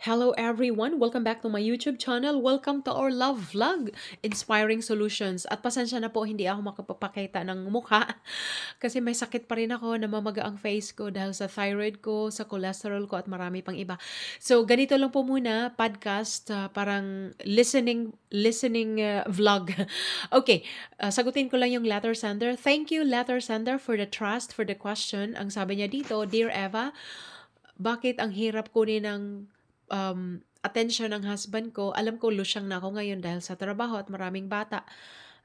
Hello everyone! Welcome back to my YouTube channel. Welcome to our love vlog, Inspiring Solutions. At pasensya na po, hindi ako makapapakita ng mukha kasi may sakit pa rin ako, namamaga ang face ko dahil sa thyroid ko, sa cholesterol ko at marami pang iba. So ganito lang po muna, podcast, ah, parang listening listening ah, vlog. Okay, ah, sagutin ko lang yung letter sender. Thank you letter sender for the trust, for the question. Ang sabi niya dito, Dear Eva, bakit ang hirap kunin ng um, attention ng husband ko. Alam ko lusyang na ako ngayon dahil sa trabaho at maraming bata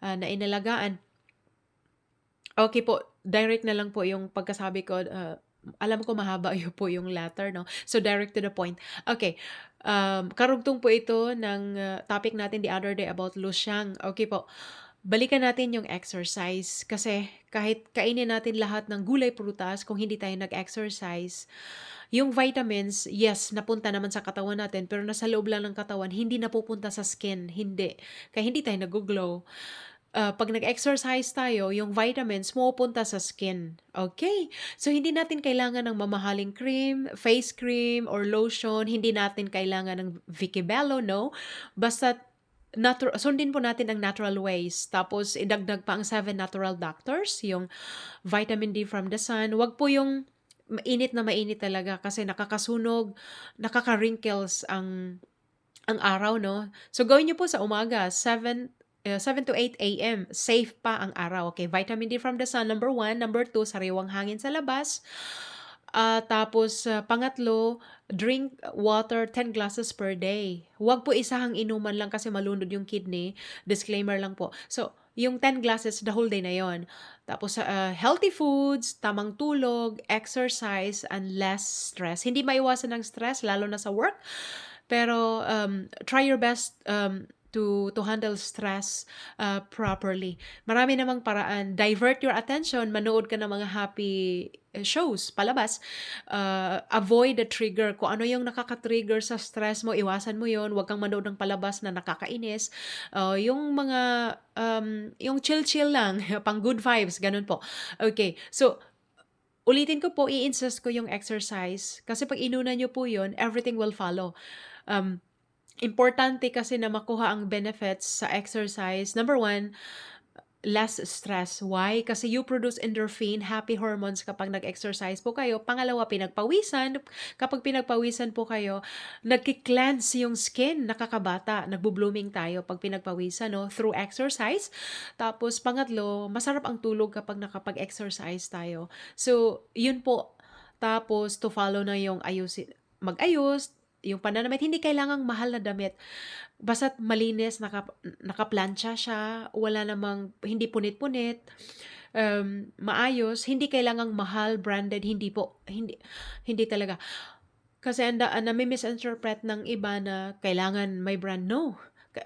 ah, na inalagaan. Okay po, direct na lang po yung pagkasabi ko. ah, alam ko mahaba yun po yung letter, no? So, direct to the point. Okay. Um, karugtong po ito ng ah, topic natin the other day about lusyang. Okay po. Balikan natin yung exercise kasi kahit kainin natin lahat ng gulay prutas kung hindi tayo nag-exercise, yung vitamins, yes, napunta naman sa katawan natin pero nasa loob lang ng katawan, hindi napupunta sa skin, hindi. Kaya hindi tayo nag-glow. Ah, pag nag-exercise tayo, yung vitamins pumupunta sa skin. Okay? So, hindi natin kailangan ng mamahaling cream, face cream, or lotion. Hindi natin kailangan ng Vicky Bello, no? Basta natural, sundin po natin ang natural ways. Tapos, idagdag pa ang seven natural doctors, yung vitamin D from the sun. Wag po yung mainit na mainit talaga kasi nakakasunog, nakaka-wrinkles ang ang araw, no? So, gawin niyo po sa umaga, 7 uh, 7 to 8 a.m. Safe pa ang araw. Okay, vitamin D from the sun, number one. Number two, sariwang hangin sa labas. Ah, tapos, ah, pangatlo, drink water 10 glasses per day. Huwag po isahang inuman lang kasi malunod yung kidney. Disclaimer lang po. So, yung 10 glasses the whole day na yon. Tapos, ah, healthy foods, tamang tulog, exercise, and less stress. Hindi maiwasan ng stress, lalo na sa work. Pero um, try your best um, to to handle stress uh, properly. Marami namang paraan. Divert your attention, manood ka ng mga happy eh, shows, palabas. Uh, avoid the trigger. Kung ano yung nakaka-trigger sa stress mo, iwasan mo yon. Huwag kang manood ng palabas na nakakainis. Uh, yung mga, um, yung chill-chill lang, pang good vibes, ganun po. Okay, so, ulitin ko po, i-insist ko yung exercise. Kasi pag inuna nyo po yun, everything will follow. Um, importante kasi na makuha ang benefits sa exercise. Number one, less stress. Why? Kasi you produce endorphin, happy hormones kapag nag-exercise po kayo. Pangalawa, pinagpawisan. Kapag pinagpawisan po kayo, nagki-cleanse yung skin, nakakabata, nagbo-blooming tayo pag pinagpawisan, no? Through exercise. Tapos, pangatlo, masarap ang tulog kapag nakapag-exercise tayo. So, yun po. Tapos, to follow na yung ayusin, mag-ayos, yung pananamit, hindi kailangang mahal na damit. Basta't malinis, naka, nakaplansya siya, wala namang, hindi punit-punit, um, maayos, hindi kailangang mahal, branded, hindi po, hindi, hindi talaga. Kasi anda, uh, nami-misinterpret ng iba na kailangan may brand. No.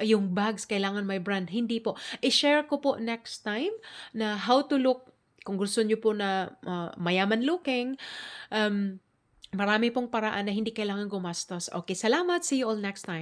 Yung bags, kailangan may brand. Hindi po. I-share ko po next time na how to look, kung gusto nyo po na uh, mayaman looking, um, Marami pong paraan na hindi kailangan gumastos. Okay, salamat. See you all next time.